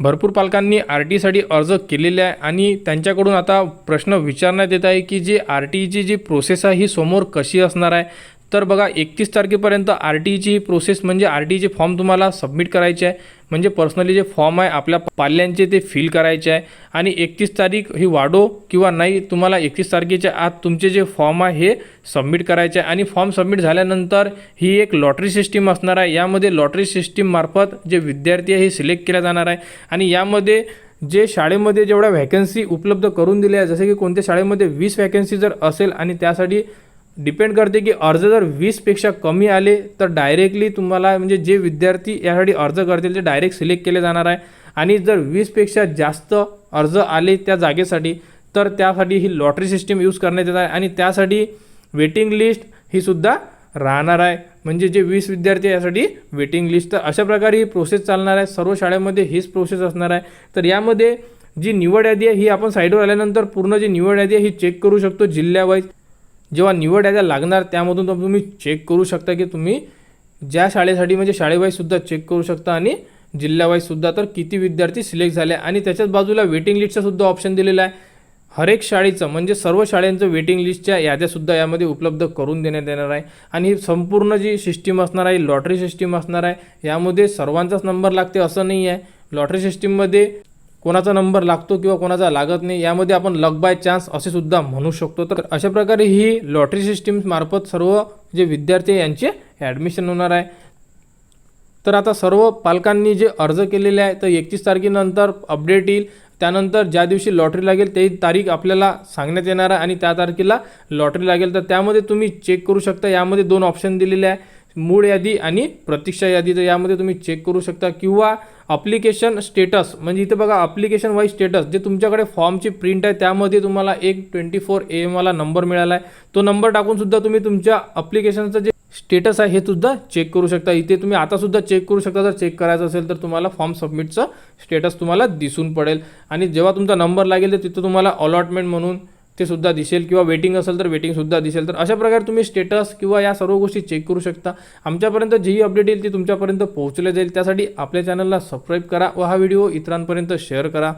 भरपूर पालकांनी आर टीसाठी अर्ज केलेले आहे आणि त्यांच्याकडून आता प्रश्न विचारण्यात येत आहे की जी आर टीची जी प्रोसेस आहे ही समोर कशी असणार आहे? तर बघा एकतीस तारखेपर्यंत आर टीची प्रोसेस म्हणजे आर टीचे फॉर्म तुम्हाला सबमिट करायचे आहे. म्हणजे पर्सनली जे फॉर्म आहे आपल्या पाल्यांचे ते फिल करायचे आहे. आणि एकतीस तारीख ही वाढो किंवा नाही तुम्हाला एकतीस तारखेच्या आत तुमचे जे फॉर्म आहे हे सबमिट करायचे आहे. आणि फॉर्म सबमिट झाल्यानंतर ही एक लॉटरी सिस्टीम असणार आहे. यामध्ये लॉटरी सिस्टीममार्फत जे विद्यार्थी आहे हे सिलेक्ट केला जाणार आहे. आणि यामध्ये जे शाळेमध्ये जेवढ्या व्हॅकन्सी उपलब्ध करून दिल्या आहे जसे की कोणत्या शाळेमध्ये वीस व्हॅकन्सी जर असेल आणि त्यासाठी डिपेंड करते की अर्ज जर वीसपेक्षा कमी आले तर डायरेक्टली तुम्हाला म्हणजे जे विद्यार्थी यासाठी अर्ज करतील ते डायरेक्ट सिलेक्ट केले जाणार आहे. आणि जर वीसपेक्षा जास्त अर्ज आले त्या जागेसाठी तर त्यासाठी ही लॉटरी सिस्टीम यूज करण्यात येत आहे. आणि त्यासाठी वेटिंग लिस्ट ही सुद्धा राहणार आहे. म्हणजे जे वीस विद्यार्थी यासाठी वेटिंग लिस्ट तर अशा प्रकारे ही प्रोसेस चालणार आहे. सर्व शाळेमध्ये हीच प्रोसेस असणार आहे. तर यामध्ये जी निवड यादी आहे ही आपण साईडवर आल्यानंतर पूर्ण जी निवड यादी आहे ही चेक करू शकतो जिल्ह्यावाईज. जेव्हा निवड याद्या लागणार त्यामधून तर तुम्ही चेक करू शकता की तुम्ही ज्या शाळेसाठी म्हणजे शाळेवाईजसुद्धा चेक करू शकता आणि जिल्ह्यावाईजसुद्धा तर किती विद्यार्थी सिलेक्ट झाले आणि त्याच्याच बाजूला वेटिंग लिस्टचासुद्धा ऑप्शन दिलेला आहे. हर एक शाळेचं म्हणजे सर्व शाळांचं वेटिंग लिस्टच्या याद्यासुद्धा यामध्ये उपलब्ध करून देण्यात येणार आहे. आणि ही संपूर्ण जी सिस्टीम असणार आहे लॉटरी सिस्टीम असणार आहे यामध्ये सर्वांचाच नंबर लागते असं नाही आहे. लॉटरी सिस्टीममध्ये कोणाचा नंबर लागतो किंवा कोणाचा लागत नाही यामध्ये आपण लक बाय चान्स असे सुद्धा म्हणू शकतो. तर अशा प्रकारे ही लॉटरी सिस्टीम मार्फत सर्व जे विद्यार्थी यांचे ॲडमिशन होणार आहे. तर आता सर्व पालकांनी जे अर्ज केलेले आहे तर एकतीस तारखेनंतर अपडेट येईल. त्यानंतर ज्या दिवशी लॉटरी लागेल ते तारीख आपल्याला सांगण्यात येणार आहे आणि त्या तारखेला लॉटरी लागेल. तर त्यामध्ये तुम्ही चेक करू शकता. यामध्ये दोन ऑप्शन दिलेले आहे. मूळ यादी आणि प्रतीक्षा यादी तर यामध्ये तुम्ही चेक करू शकता किंवा अप्लिकेशन स्टेटस म्हणजे इथं बघा अप्लिकेशन वाईज स्टेटस जे तुमच्याकडे फॉर्मची प्रिंट आहे त्यामध्ये तुम्हाला एक ट्वेंटी फोर ए एमवाला नंबर मिळाला आहे तो नंबर टाकूनसुद्धा तुम्ही तुमच्या अप्लिकेशनचं जे स्टेटस आहे हे सुद्धा चेक करू शकता. इथे तुम्ही आतासुद्धा चेक करू शकता. जर चेक करायचं असेल तर तुम्हाला फॉर्म सबमिटचं स्टेटस तुम्हाला दिसून पडेल. आणि जेव्हा तुमचा नंबर लागेल तर तिथं तुम्हाला अलॉटमेंट म्हणून ते सुद्धा दिसेल किंवा वेटिंग असेल तर वेटिंगसुद्धा दिसेल. तर अशा प्रकारे तुम्ही स्टेटस किंवा या सर्व गोष्टी चेक करू शकता. आमच्यापर्यंत जेही अपडेट येईल ती तुमच्यापर्यंत पोहोचले जाईल. त्यासाठी आपल्या चॅनलला सबस्क्राईब करा व हा व्हिडिओ इतरांपर्यंत शेअर करा.